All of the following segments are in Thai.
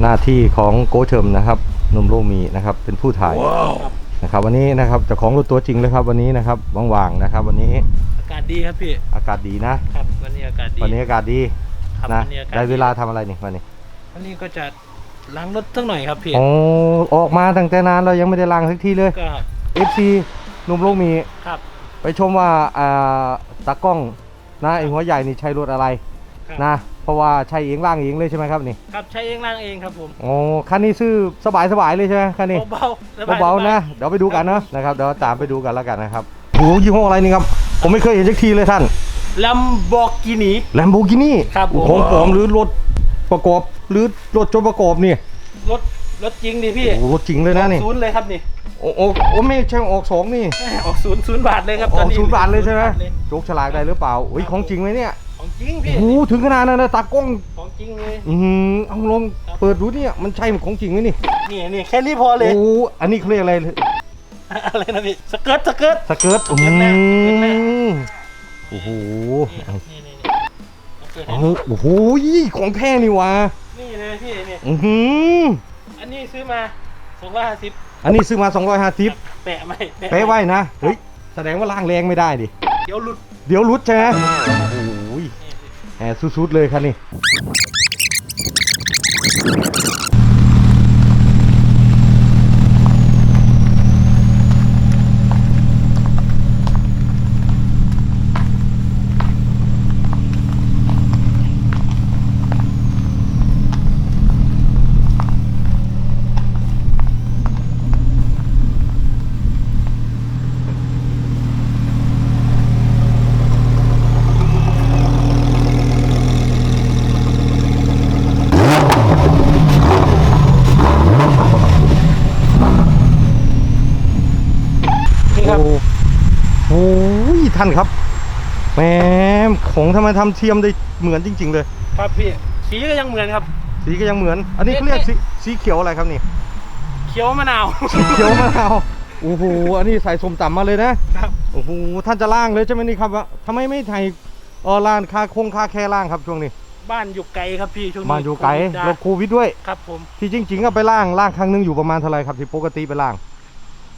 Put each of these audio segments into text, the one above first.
หน้าที่ของโกเชิมนะครับหนุ่มโลมีนะครับ เป็นผู้ถ่ายนะครับ วันนี้นะครับเจ้าของรถตัวจริงเลยครับ วันนี้นะครับว่างๆนะครับ วันนี้อากาศดีครับพี่อากาศดีนะ ครับ วันนี้อากาศดีวันนี้อากาศดีครับนะวันนี้อากาศได้เวลาทำอะไรนี่วันนี้วันนี้ก็จะล้างรถสักหน่อยครับพี่โอ้ออกมาตั้งแต่นานเรายังไม่ได้ล้างสักทีเลยก็ FC หนุ่มโลมีครับ ไปชมว่าอ่าตากล้องนะไอหัวใหญ่นี่ใช้รถอะไรครับนะ เพราะว่าใช้เองล่างเองเลยใช่ไหมครับนี่ครับใช้เองล้างเองครับผมโอ้คันนี้ซื้อสบายสบายๆเลยใช่ไหมคันนี้เบาๆสบยๆเบาๆนะเดี๋ยวไปดูกันเนาะนะครับเดี๋ยวตามไปดูกันแล้วกันนะครับโอ้ยี่ห้ออะไรนี่ครับผมไม่เคยเห็นสักทีเลยท่านลัมโบกินีแลมโบกินี่ครับผมของปลอมหรือรถประกอบหรือรถจนประกอบนี่รถรถจริงดิพี่โอ้โหรถจริงเลยนะนี่ศูนย์เลยครับนี่โอ้โอ้โอ้ไม่ใช่ออกสองนี่ออกศูนย์ศูนย์บาทเลยครับอตออนกนี้ศูนย์บาทเลยใช่ไหมศูนย์บาทเลยโจกฉลากได้หรือเปล่าโอ้ยของจริงไหมเนี่ย ของจริงพี่โอ้โหถึงขนาดนั้นนะตากล้องของจริงเลยอืมเอาลองเปิดดูเนี่ยมันใช่ของจริงไหมนี่นี่นี่แค่นี้พอเลยโอ้อันนี้เขาเรียกอะไรอะไรนะพี่สเกิร์ตสเกิร์ต สเกิร์ตอืเกิร์ตแรกเกิร์ตแรกมโอ้โหนี่ครับนี่นี่นี่เอาเกิดให้เอาดูโอ้โหของแท้นี่หวะนี่เลยพี่นี่อือหืออันนี้ซื้อมาสองร้อยห้าสิบอันนี้ซื้อมา 250แปะไหมเป๊ะไว้นะเฮ้ยแสดงว่าล่างแรงไม่ได้ดิเดี๋ยวหลุดเดี๋ยวรุดใช่ไหมโอ้โหนี่ แหมสุดๆเลยคันนี้ นี่ ครับโอ้โหท่านครับแหมของทำไมทำเทียมได้เหมือนจริง ๆ เลย ครับพี่สีก็ยังเหมือนครับ สีก็ยังเหมือน อันนี้เขาเรียกสีสีเขียวอะไรครับนี่ เขียวมะนาวสีเขียวมะนาวโอ้โหอันนี้ใส่สมต่ำมาเลยนะครับโอ้โหท่านจะล่างเลยใช่ไหมนี่ครับว่าทำไมไม่ไทยเออล่างคาคงคาแค่ล่างครับช่วงนี้ บ้านอยู่ไกลครับพี่ช่วงนี้บ้านอยู่ไกลโควิดรถโควิดด้วยครับผมที่จริงๆก็ไปล่างล่างครั้งหนึงอยู่ประมาณเท่าไหรครับที่ปกติไปล่าง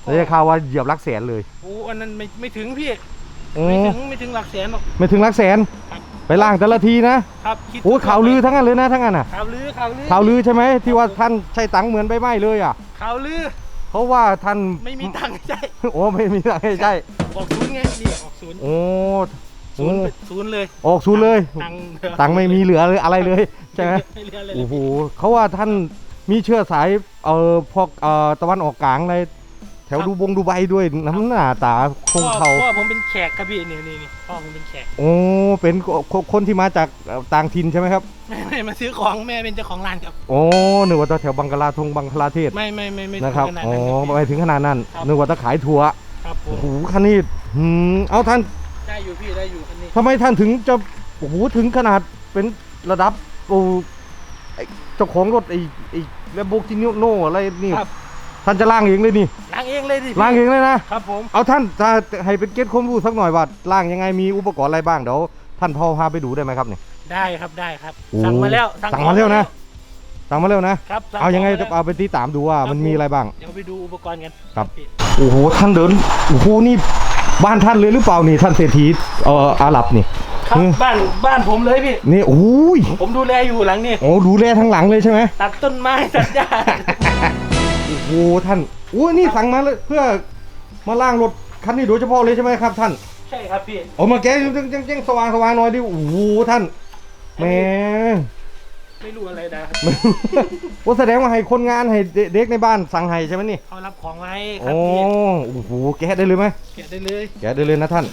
แล้วได้ข่าวว่าเหยียบหลักแสนเลย โอ้อันนั้นไม่ไม่ถึงพี่โอ้ไม่ถึงไม่ถึงหลักแสนหรอก ไม่ถึงหลักแสน ครับ ไปล่างแต่ละทีนะครับคิดโอ้ข่าวลือทั้งนั้นเลยนะทั้งนั้นอะข่าวลือข่าวลือข่าวลือใช่ไหมที่ว่าท่านใช้ตังค์เหมือนใบไม้เลยอะ ข่าวลือเพราะว่าท่านไม่มีตังค์ใช่โอ้ไม่มีตังค์ให้ใช่ออกศูนย์ไงนี่ออกศูนย์โอ้ศูโอ้นย์ศูนย์เลยออกศูนย์เลย ตังค์ตังค์ไม่มีเหลือเลยอะไรเลยใช่ไหมไม่เหลือเลยโอ้โหเขาว่าท่านมีเชื้อสายเอ่อพวกเอ่อตะวันออกกลางอะไร แถวดูบงดูใบด้วยน้ำหน้าตาคงเขาพ่อผมเป็นแขกครับพี่นี่นี่นี่พ่อผมเป็นแขกโอ้เป็นคคนที่มาจากเอ่อต่างถิ่นใช่ไหมครับไม่ไม่มาซื้อของแม่เป็นเจ้าของร้านครับโอ้นึกว่าแถวบังกลาทงบังคลาเทศไม่ไม่ไม่ไม่นะครับถึงขนาดอ๋อนั้นครับไปถึงขนาดนั้นครับนึกว่าจะขายถั่วครับผโอ้มโหคันนี้หืมเอาท่านได้อยู่พี่ได้อยู่อันนี้ทำไมท่านถึงจะโอ้โหถึงขนาดเป็นระดับโอ้ไอ้เจ้าของรถไอ้ไอ้แลมโบกินีโนอะไรนี่ครับ ท่านจะล่างเองเลยนี่ล้างเองเลยดิพี่ล่างเองเลยนะ ครับผม เอาท่านจะให้เป็นเกตความรู้สักหน่อยว่าล่างยังไงมีอุปกรณ์อะไรบ้างเดี๋ยวท่านพอพาไปดูได้ไหมครับเนี่ย ได้ครับได้ครับ โอ้สั่งมาแล้วสั่งมาแล้วนะสั่งมาเร็วนะ ครับสั่เอายังไงมแล้ว เอาไปตีตามดูว่ามันมีอะไรบ้าง เดี๋ยวไปดูอุปกรณ์กันครับ พี่โอ้โหท่านเดินโอ้โหนี่บ้านท่านเลยหรือเปล่านี่ท่านเศรษฐีเอ่ออาหรับนี่ ครับอืม บ้านบ้านผมเลยพี่ นี่โอ้ยผมดูแลอยู่หลังนี่โอ้ดูแลทั้งหลังเลยใช่ไหม ตัดต้นไม้ตัดหญ้า โอ้โหท่านโอ้ยนี่สั่งมาเลยเพื่อมาล่างรถคันนี้โดยเฉพาะเลยใช่ไหมครับ ท่านใช่ครับพี่เอามาแก้จังจังจังสว่างสว่างหน่อยดิโอ้โหท่านแหมไม่รู้อะไรนะว่าแสดงว่าให้คนงานให้เด็กในบ้านสั่งให้ใช่ไหมนี่เขารับของไว้ครัโอ้บพี่โอ้โหแกะได้เลยไหมแกะได้เลย แกะได้เลยนะท่าน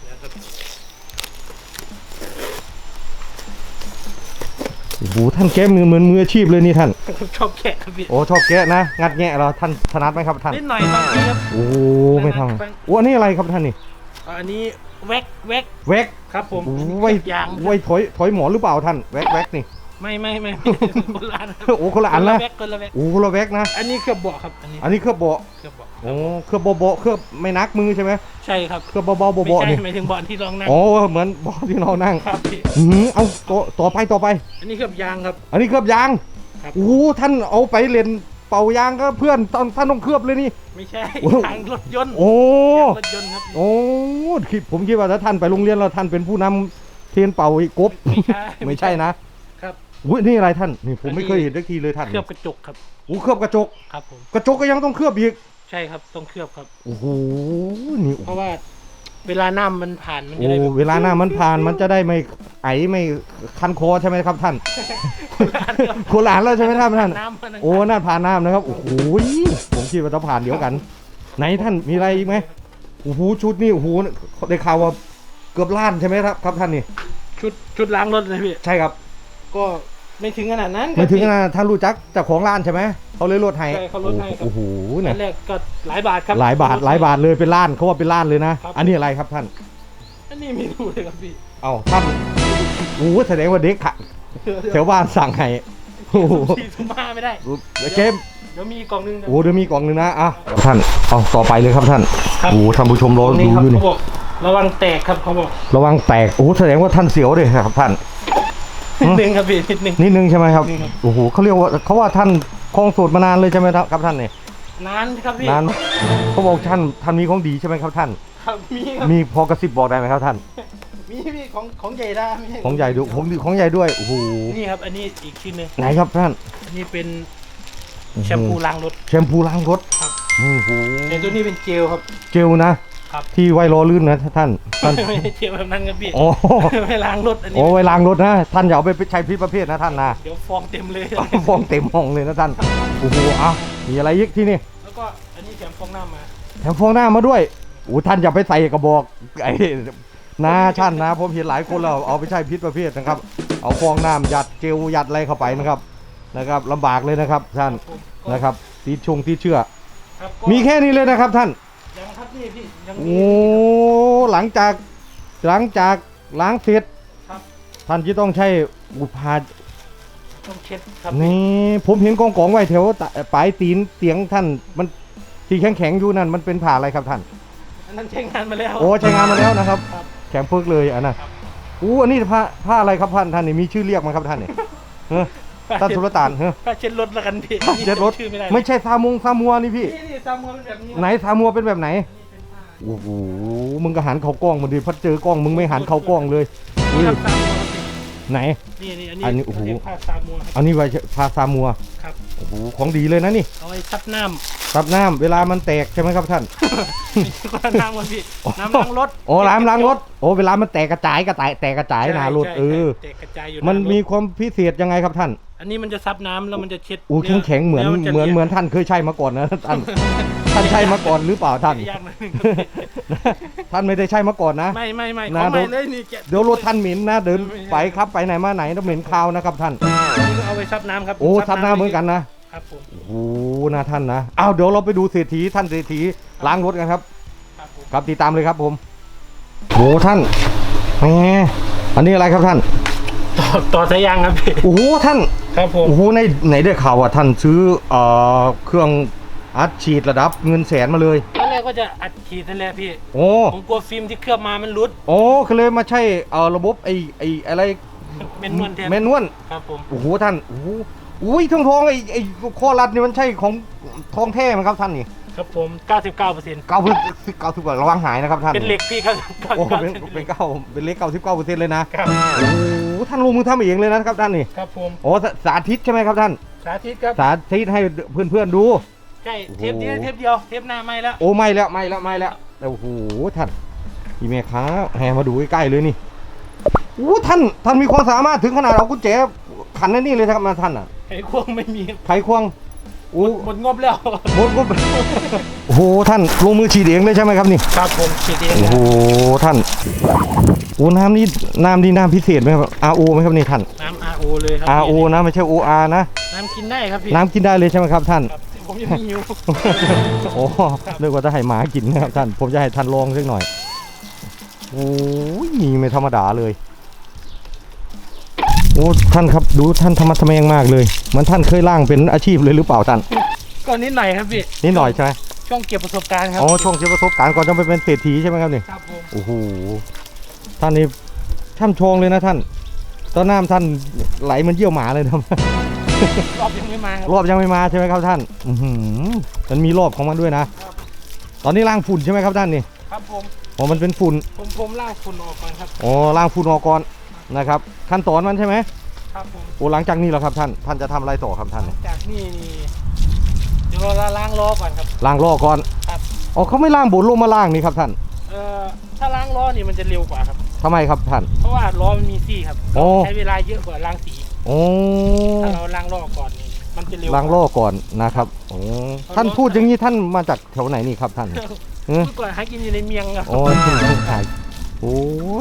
เดี๋ยวครับ โอ้โหท่านแกะมือเหมือนมืออาชีพเลยนี่ท่านผมชอบแกะครับพี่โอ้ชอบแกะนะ งัดแงะเหราท่านถนัดไหมครับท่าน นิดหน่อยบางทีครับ โอ้ไม่ทำโอ้อันนี้อะไรครับท่านนี่อันนี้แวกแวกแว็กครับผมโอ้ไว้ยางไว้ถอยถอยหมอนหรือเปล่าท่านแว็กแว็กนี่ ไม่ไม่ไม่ไม่คนละอันครับโอ้คนละอันละแวกคนละแวกโอ้คนละแว็กนะ อันนี้เครือบเบาะครับอันนี้อันนี้เครือบเบาะเครือบเบาะโอ้เครือบเบาะเครือบไม่นักมือใช่ไหมใช่ครับเครือบเบาๆไม่เบาๆใช่นี่หมายถึงเบาะที่รองนั่งอ๋อเหมือนเบาะที่เรานั่งครับพี่อืมเอาต่อต่อไปต่อไป อันนี้เครือบยางครับ อันนี้เครือบยางครับโอ้ท่านเอาไปเรียนเป่ายางก็เพื่อนตอนท่านต้องเคลือบเลยนี่ ไม่ใช่โอ้ทางรถยนต์โอ้ยางรถยนต์ครับโอ้คิดผมคิดว่าถ้าท่านไปโรงเรียนแล้วท่านเป็นผู้นำเทียนเป่าอีกกบไม่ใช่ไม่ใช่นะครับ อุ้ยนี่อะไรท่านนี่ผมไม่เคยเห็นสักทีเลยท่านเคลือบกระจกครับโอ้เคลือบกระจกครับผมกระจกก็ยังต้องเคลือบอีกใช่ครับต้องเคลือบครับโอ้โหนี่เพราะว่า เวลาน้ำมันผ่านมันจะโอ้ได้แบบเวลาหน้ามันผ่านมันจะได้ไม่ไอไม่คันคอใช่ไหมครับท่านโคราชแล้วใช่ไหมท่านท่านน้ำมันโอ้น่าผ่านน้ำนะครับโอ้โหผมคิดว่าจะผ่านเดี๋ยวกัน ไหนท่านมีอะไรอีกไหมโอ้โหชุดนี่โอ้โหได้ข่าวว่าเกือบล้านใช่ไหมครับ ครับท่านนี่ชุดชุดล้างรถเลยพี่ใช่ครับ ก็ ไม่ถึงขนาดนั้นไม่ถึงครับนะท่านรู้จักเจ้าของร้านใช่ไหมเขาเลยลดให้ใช่เขาลดให้ครับ โอ้โหพี่เนี่อัยนแรกก็หลายบาทครับ หลายบาทหลายบาทเลยเป็นล้านเขาว่าเป็นล้านเลยนะ ครับ อันนี้อะไรครับท่าน อันนี้ไม่รู้เลยครับพี่เอ้าท่านโอ้โหแสดงว่าเด็กขะแถวบ้านสั่งให้โอ้โหสี่ทุ่มห้าไม่ได้ เดี๋ยวเกมเดี๋ยวมีอีกกล่องนึงนะ โอ้เดี๋ยวมีกล่องหนึงนะอะท่านเอาต่อไปเลยครับท่านครับ โอ้ท่านผู้ชมรอตรงดูนี้ครับอยู่นี่เขาบอกระวังแตกครับเขาบอกระวังแตกโอ้แสดงว่าท่านเสียวเลยครับท่าน นิดนึงครับพี่นิดนึง นิดนึงใช่ไหมครับนิดนึงครับ โอ้โหเขาเรียกว่าเขาว่าท่านคลองสูตรมานานเลยใช่ไหมครับท่านเนี่ยนานครับพี่นานไหมเขาบอกท่านท่านมีของดีใช่ไหมครับท่าน ครับมีครับมีพอกระซิบบอกได้ไหมครับท่าน มีพี่ของของใหญ่ได้ไม่ใช่ของใหญ่ดูของของใหญ่ด้วยโอ้โหนี่ครับ อันนี้อีกชิ้นหนึงไหนครับท่านอันนี้เป็นแชมพูล้างรถ แชมพูล้างรถครับ โอ้โหแต่ตัวนี้เป็นเจลครับ เจลนะ ครับ ที่ไว้รอลื่นนะท่านท่านไม่ใช่เจลแบบนั้นครับพี่โอ้ไม่ล้างรถอันนี้โอ้ไว้ล้างรถนะ ท่านอย่าเอาไปใช้พิษประเภทนะท่านนะเดี๋ยวฟองเต็มเลยฟองเต็มห้องเลยนะท่านโอ้โหเอ้ามีอะไรอีกที่นี่แล้วก็อันนี้แถมฟองน้ำมาแถมฟองหน้ามาด้วยโอ้ท่านอย่าไปใส่กระบอกไอ้นาชั่นนะผมเห็นหลายคนเราเอาไปใช้พิษประเภทนะครับ เอาฟองน้ำยัดเจลยัดอะไรเข้าไปนะครับนะครับลำบากเลยนะครับท่านผมก็นะครับตีชงตีเชื่อครับก็มีแค่นี้เลยนะครับท่าน ยังครับนี่พี่ยังโอ้มีหลังจากหลังจากล้างเสร็จครับท่านจะต้องใช้อุปาต้องเช็ดครับนี่ผมเห็นกองกองๆไว้แถวตะปลายตีนเตียงท่านมันที่แข็งแข็งๆอยู่นั่นมันเป็นผ่าอะไรครับท่าน อันนั้นใช้งานมาแล้วโอ้ใช้งานมาแล้วนะครับ ครับแข็งปึกเลยอันน่ะครับอู้อันนี้ผ้าผ้าอะไรครับท่านท่านนี่มีชื่อเรียกไหมครับท่านนี่เฮ้อ ท่านสุลต่านเฮ้อผ้าเช็ดรถแล้วกันพี่เจ็ดรถ ชื่อไม่ได้ไม่ใช่ซามุงซามัวนี่พี่ นี่นี่ซามัวเป็นแบบนี้ไหนซามัวเป็นแบบไหนนี่เป็นผ้าโอ้โห มึงก็หันเข้ากล้องมาดิพัดเจอกล้องมึงไม่หันเข้ากล้องเลยนี่อุ้ยครับซามัวครับไหนนี่นี่อันอันนี้นี้โอ้โหเรียกผ้าซามัวครับอันนี้ไว้พาซามัว ครับโอ้โหของดีเลยนะนี่เอาไว้ซับน้ซับน้ำเวลามันแตกใช่ไหมครับท่านำ ก็น้ำก่อนพี่น้ำล้างรถโอ้ล้างล้างรถโอ้เวลามันแตกกระจายกระจายแตกกระจายหนารถใช่เออ ใช่แตกกระจายอยู่มันหารถมีความพิเศษยังไงครับท่านอันนี้มันจะซับน้ำแล้วมันจะเช็ดโอ้แข็งแข็งๆเหมือนแล้วจะเหมือนรียเหมือนท่านเคยใช้มาก่อนนะท่าน ท่านใช้มาก่อนหรือเปล่าท่าน ยากหน่อยนึงท่านไม่ได้ใช้มาก่อนนะ ไม่ไม่ไม่นะเขาไม่เดี๋ยว เลยนี่แกะ เดี๋ยวรถท่านเหม็นนะเดินไม่ใช่ไปครับไปไหนมาไหนต้องเหม็นคาวนะครับท่าน อันนี้ก็เอาไว้ซับน้ำครับโอ้ซับน้ำเหมือนกันนะครับผม โอ้โหนะท่านนะอ้าวเดี๋ยวเราไปดูเศรษฐีท่านเศรษฐีล้างรถกันครับ ครับผม ครับติดตามเลยครับผมโอ้ท่านแหมอันนี้อะไรครับท่านต่อต่อสายยางครับพี่ โอ้โหท่านครับผม โอ้โหในไหนได้ข่าวว่าท่านซื้อเอ่อเครื่องอัดฉีดระดับเงินแสนมาเลย ตอนแรกก็จะอัดขีดนั่นแหละพี่ โอ้ผมกลัวฟิล์มที่เคลือบมามันรุดโอ้ก็เลยมาใช้เอ่อระบบไอ้ไอ้อะไรเป็นนวลแทนแมนนวลครับผม โอ้โหท่านโอ้โห อุ้ยทองทองไอ้ไอ้ข้อรัดนี่มันใช่ของทองแท้ไหมครับท่านนี่ครับผม 99เปอร์เซ็นต์เก้าสิบเก้าสิบกว่าระวังหายนะครับท่านเป็นเหล็กพี่ครับโอ้เป็นเป็นเก้าเป็นเลขเก้าสิบเก้าเปอร์เซ็นต์เลยนะครับโอ้โหท่านลงมือทำเองเลยนะครับท่านนี่ครับผมโอ้สาสาธิตใช่ไหมครับท่าน สาธิตครับสาธิตให้เพื่อนๆดูใช่โอ้โหเทปนี้เทปเดียวเทปหน้าไม่แล้วโอ้ไม่แล้วไม่แล้วไม่แล้วแต่โอ้โหท่านพี่แม่ค้าแห่มาดูใกล้ๆเลยนี่โอ้ท่านท่านมีความสามารถถึงขนาดเอากุญแจขันในนี่เลยครับมาท่านอะ ไอ้ควงไม่มีไขควงโอ้หมดงบแล้วหมดก็โอ้โหท่านลงมือฉีดเองเลยใช่ไหมครับนี่ครับผมขีดเองโอ้โหท่านโอ้น้ำนี่น้ำนี่น้ำพิเศษไหมครับ RO ไหมครับนี่ท่านน้ำ RO เลยครั RO นะไม่ใช่ OR นะน้ำกินได้ครับพี่น้ำกินได้เลยใช่ไหมครับท่านครับผมยังไม่หิวโอ้เรียกว่าจะให้หมากินนะครับท่าน ผมจะให้ท่านลองสักหน่อยโอ้ยมีไม่ธรรมดาเลย โอ้ท่านครับดูท่านธรรมะทแมงมากเลยเหมือนท่านเคยล่างเป็นอาชีพเลยหรือเปล่าท่านก็นิดหน่อยครับพี่นิดหน่อยใช่ไหมช่วงเก็บประสบการณ์ครัอ๋อช่วงเช้าประสบการณ์ก่อนจะไปเป็นเศรษฐีใช่ไหมครับนี่ครับผมโอ้โหท่านนี่ช่ำชองเลยนะท่านตอนน้ำท่านไหลเหมันเยี่ยวหมาเลยนะรอบยังไม่มาครับรอบยังไม่มาใช่ไหมครับท่านอือหือมันมีรอบของมันด้วยนะครับตอนนี้ล้างฝุ่นใช่ไหมครับท่านนี่ครับผมอ๋อมันเป็นฝุ่นผมผมล่างฝุ่นออกก่อนครับอ๋อล้างฝุ่นออกก่อน นะครับ ขั้นตอนมันใช่ไหมครับผมโอ้หลังจากนี้แล้วครับท่านท่านจะทำอะไรต่อครับท่านจากนี่นี่เดี๋ยวเราล้างล้อก่อนครับ ล้างล้อก่อนครับ อ๋อเขาไม่ล้างบนลงมาล้างนี่ครับท่านเอ่อถ้าล้างล้อนี่มันจะเร็วกว่าครับ ทำไมครับท่าน เพราะว่าล้อมันมีซี่ครับโอ้ ใช้เวลาเยอะกว่าล้างสีโอ้ถ้าเราล้างล้อก่อนนี่มันจะเร็วล้างล้อก่อนนะครับโอ้ท่านพูดอย่างนี้ท่านมาจากแถวไหนนี่ครับท่านเออเมื่อก่อนหากินอยู่ในเมียงครับ โอ้ยขายโอ้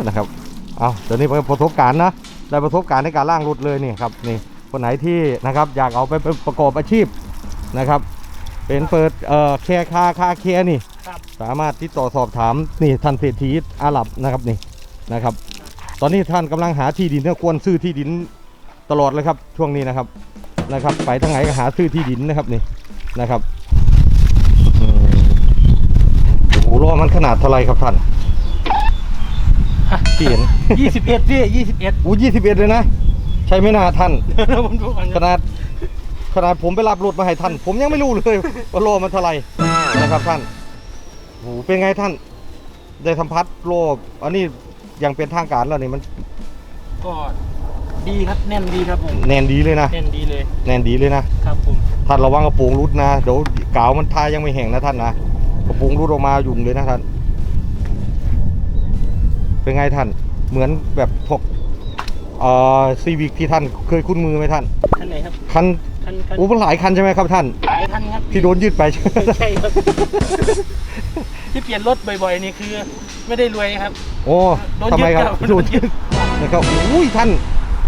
นะครับ เอาเดี๋ยวนี้ประสบการณ์นะได้ประสบการณ์ในการล่างรถเลยนี่ครับนี่คนไหนที่นะครับอยากเอาไปประกอบอาชีพนะครับ เป็นเปิดเอ่อแคร์คาคาแคร์นี่ครับสามารถติดต่อสอบถามนี่ท่านเศรษฐีอาหรับนะครับนี่นะครับ ตอนนี้ท่านกำลังหาที่ดินเนี่ยควรซื้อที่ดินตลอดเลยครับช่วงนี้นะครับนะครับ ไปทางไหนก็หาซื้อที่ดินนะครับนี่นะครับอืมโอ้โหล้อมันขนาดเท่าไหรครับท่าน ที่เห็นยี่สิบเอ็ดพี่ยี่สิบเอ็ดอู้ยี่สิบเอ็ดเลยนะ ใช่ไหมนาท่านแล้วผมดูก่อนขนาดขนาดผมไปรับรถมาให้ท่าน ผมยังไม่รู้เลยว่าโลมันเท่าไหร่นะครับท่านโอ้โหเป็นไงท่านได้สัมผัสโลอันนี้ยังเป็นทางการแล้วนี่มันก็ดีครับแน่นดีครับผมแน่นดีเลยนะแน่นดีเลยแน่นดีเลยนะครับผมท่านระวังกระโปรงรุดนะเดี๋ยวกาวมันทายังไม่แห้งนะท่านนะกระโปรงรุดออกมายุ่งเลยนะท่าน เป็นไงท่าน เหมือนแบบพวกเอ่อซีวิกที่ท่านเคยคุ้นมือไหมท่าน คันไหนครับคันคันคันโอ้มันหลายคันใช่ไหมครับท่าน หลายคันครับที่โดนยืดไปใช่ไหมใช่ครับ ที่เปลี่ยนรถบ่อยๆนี่คือไม่ได้รวยครับ โอ้โดนทำไมครับยึดครับโดนยึด นะครับอุ้ยท่าน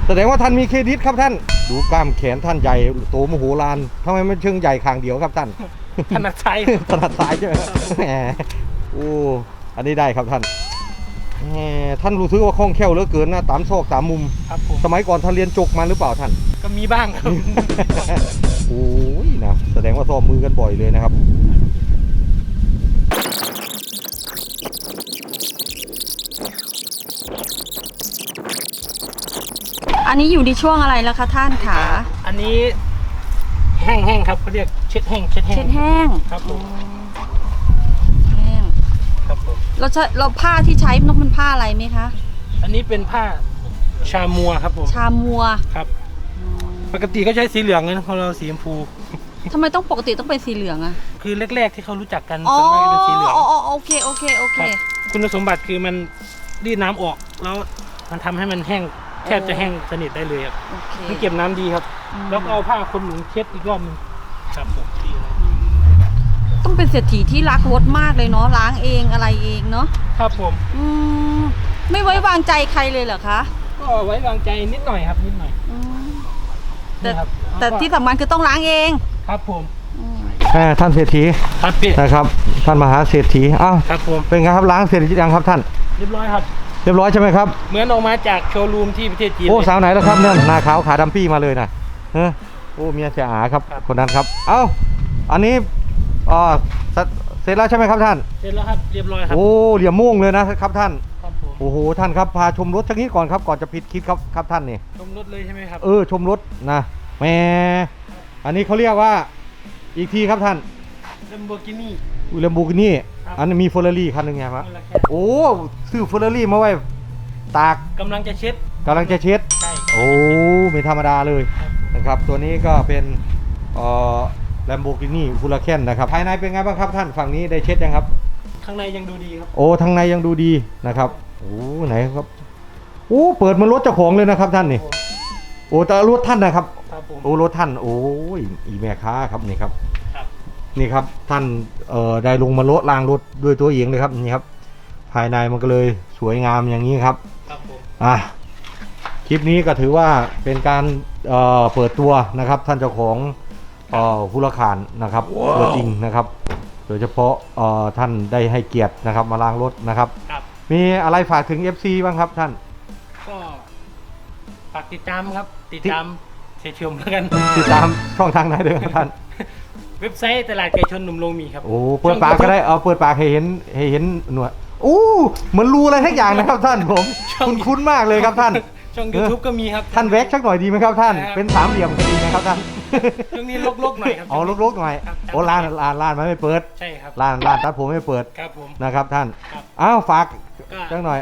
แสดงว่าท่านมีเครดิตครับท่าน ดูกล้ามแขนท่านใหญ่โตมโหฬารทำไมไม่เชิงใหญ่ข้างเดียวครับท่าน ถนัดซ้ายถนัดซ้ายใช่ไหมครับแหมโอ้ อันนี้ได้ครับท่านแหม ท่านรู้สึกว่าคล่องแคล่วเหลือเกินนะตามซอกตามมุม ครับผมสมัยก่อนท่านเรียนจกมาหรือเปล่าท่าน ก็มีบ้างครับ โอ้ยนะแสดงว่าซ้อมมือกันบ่อยเลยนะครับอันนี้อยู่ในช่วงอะไรแล้วคะท่านขาอันนี้แห้งๆครับเขาเรียกเช็ดแห้งเช็ดแห้เช็งดแห้งครับผมแห้งครับผม เราใช้เราผ้าที่ใช้ต้องเป็นผ้าอะไรไหมคะ อันนี้เป็นผ้าชามัวครับผมชามัวครับ ปกติก็ใช้สีเหลืองเลยนะของเราสีชมพูทำไมต้องปกติต้องเป็นสีเหลืองอะคือแรกๆที่เขารู้จักกันอ๋อส่วนมากจะเป็นสีเหลืองอ๋ออ๋อโอเคโอเคโอเค ครับคุณสมบัติคือมันรีดน้ำออกแล้วมันทำให้มันแห้งแทบจะแห้งสนิทได้เลยครับโอเค มันเก็บน้ำดีครับอืมแล้วก็เอาผ้าขนหนูเช็ดอีกรอบหนึงครับผมดีเลย ต้องเป็นเศรษฐีที่รักรถมากเลยเนาะล้างเองอะไรเองเนาะครับผม อืมไม่ไว้วางใจใครเลยเหรอคะก็ไว้วางใจนิดหน่อยครับนิดหน่อยอืมแต่นี่ครับแต่ที่สำคัญคือต้องล้างเอง ครับผมอืมแม่ท่านเศรษฐีครับพี่นะครับท่านมหาเศรษฐีอ้าวครับผมเป็นไงครับล้างเสร็จหรือยังครับท่าน เรียบร้อยครับ เรียบร้อยใช่ไหมครับเหมือนออกมาจากโชว์รูมที่ประเทศจีนโอ้เลย สาวไหนแล้วครับเนี่ยหน้าขาวขาดำปี้มาเลยนะเออโอ้เมียเสียอาครับ ครับ คนนั้นครับ เอ้าอันนี้ อ่าเสร็จเสร็จแล้วใช่ไหมครับท่าน เสร็จแล้วครับเรียบร้อยครับโอ้เหลี่ยมม่วงเลยนะครับท่าน ครับผมโอ้โหท่านครับพาชมรถสักนิดก่อนครับก่อนจะปิดคลิปครับครับท่านนี่ ชมรถเลยใช่ไหมครับ เออชมรถนะแหมอันนี้เขาเรียกว่าอีกทีครับท่านลัมโบกินี่อุลมบูกินี่ครับ อันนี้มีเฟอร์รารี่คันหนึ่งไงครับนั่นแหละครับโอ้ซื้อเฟอร์รารี่มาไว้ตากกำลังจะเช็ดกำลังจะเช็ด ใช่ โอ้ไม่ธรรมดาเลยครับนะครับ ตัวนี้ก็เป็นเอ่อ Lamborghini Huracan นะครับภายในเป็นไงบ้างครับท่านฝั่งนี้ได้เช็ดยังครับ ข้างในยังดูดีครับ โอ้ทางในยังดูดีนะครับโอ้ไหนครับโอ้เปิดเหมันรถเจ้าของเลยนะครับท่านนี่โอ้แต่รถท่านนะครับครับผมโอ้รถท่าน โอ้ยอีแม่ค้าครับนี่ครับครับนี่ครับท่านเอ่อได้ลงมาลดล้างรถด้วยตัวเองเลยครับนี่ครับภายในมันก็เลยสวยงามอย่างนี้ครับครับผมอะคลิปนี้ก็ถือว่าเป็นการเอ่อเปิดตัวนะครับท่านเจ้าของ เอ่อผู้ละขานนะครับตัวจริงนะครับ โดยเฉพาะเอ่อท่านได้ให้เกียรตินะครับมาล้างรถนะครับ ครับ มีอะไรฝากถึง FC บ้างครับท่าน ก็ฝากติดตามครับ ติดตามเชยร์ชมแล้วกัน ติดตามช่องทางไหนเด้อครับท่าน เว็บไซต์ตลาดไก่ชนหนุ่มโลมีครับโอ้เปิดปากก็ได้เอาเปิดปากให้เห็นให้เห็นหนวดโอ้เหมือนรู้อะไรทักอย่างนะครับท่านผมช่องคุ้นๆมากเลยครับท่าน ช่อง YouTube ก็มีครับท่านแวกสักหน่อยดีไหมครับท่าน ครับ เป็นสามเหลี่ยมก็ดีนะครับท่านช่วงนี้ลกๆหน่อยครับเอาลกๆหน่อยครับโอ้ร้านร้านร้านมันไม่เปิดใช่ครับร้านร้านตัดผมไม่เปิดครับผม นะครับท่านครับ อ้าวฝากก็ จังหน่อย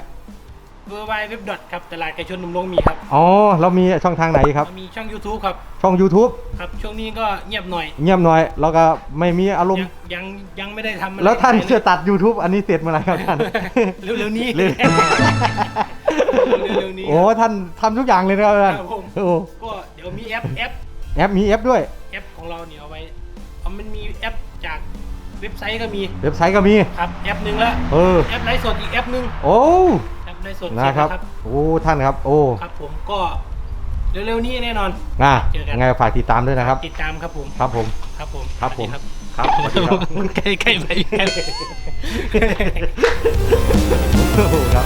เวอร์ไวเว็บดอทครับตลาดไก่ชนหนุ่มลงมีครับอ๋อเรามีช่องทางไหนครับ มีช่อง YouTube ครับ ช่อง YouTube ครับ ช่วงนี้ก็เงียบหน่อย เงียบหน่อย แล้วก็ไม่มีอารมยัณ์งยังยังไม่ได้ทำอะไรแล้วท่านไปจะตัด YouTube อันนี้เสร็จเมื่อไหร่ครับท่าน เร็วๆนี้เร็วเร็วๆนี้ โอ้ ท่านทำทุกอย่างเลยนะครับท่านครับผมโอ้ก็เดี๋ยวมีแอปแอปแอปมีแอปด้วย แอปของเราเนี่ยเอาไว้เอามันมีแอปจากเว็บไซต์ก็มี เว็บไซต์ก็มี ครับ แอปหนึ่งแล้วเออแอปไลฟ์สดอีกแอปหนึ่งโอ้ แอปไลฟ์สดนะครับเสจโอ้ท่านครับ โอ้แล้วครับผมก็เร็วๆนี้แน่นอนน่ะเจอกันไงฝากติดตามด้วยนะครับ ติดตามครับผม ครับผม ครับผมครับผม สวัสดีครับครับสวัสดีครับใกล้ใกล้ไปใกล้ไป โอ้โหครับ